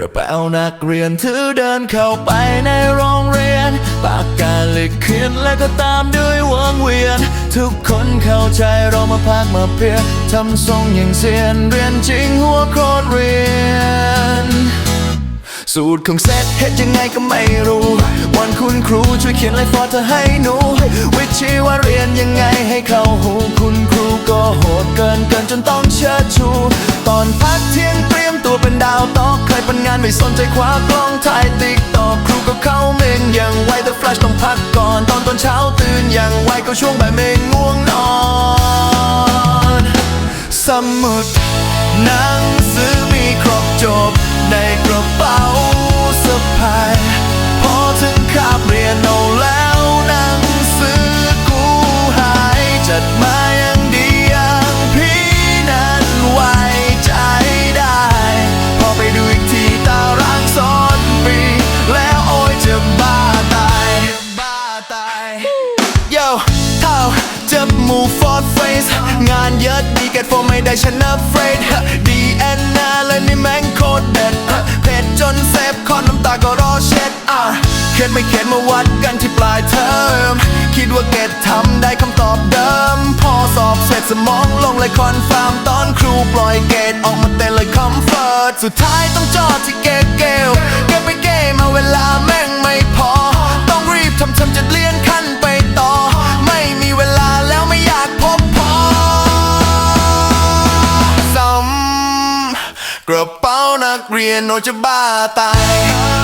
กระเป๋านักเรียนถือเดินเข้าไปในโรงเรียน ปากกาเล็กเขียนและก็ตามด้วยวงเวียน ทุกคนเข้าใจเรามาพักมาเพียทำทรงอย่างเซียนเรียนจริงหัวโคตรเรียน สูตรของเซตเฮ็ดยังไงก็ไม่รู้ วันคุณครูช่วยเขียนลฟ์ฟอร์เธอให้หนู วิชีว่าเรียนยังไงให้เข้าหูคุณครูก็ ตอกเคยเป็นงานไม่สนใจคว้ากล้องถ่ายติ๊กตอกครูก็เข้าเมนอย่างไวแต่แฟลชต้องพักก่อนตอนตอนเช้าตื่นอย่างไวก็ช่วงบ่ายเมงง่วงนอน สมุดหนังสือมีครบจบในกรบ ท่าจะมูฟอร์ดเฟสงานเยอะดีเกตโฟไม่ได้ชนะเฟรดดีแอนนาเลยนี่แม่งโคตรเด็ดเผ็ดจนเซฟคอน้ำตาก็รอเช็ดอะเขียนไม่เขียนมาวัดกันที่ปลายเทอม คิดว่าเกตทำได้คำตอบเดิม พอสอบเสร็จสมองลงเลยคอนฟาร์มตอนครูปล่อยเกตออกมาเต้นเลยคอมเฟิร์ตสุดท้ายต้องจอดที่เก กระเป๋านักเรียนโนจะบ้าตาย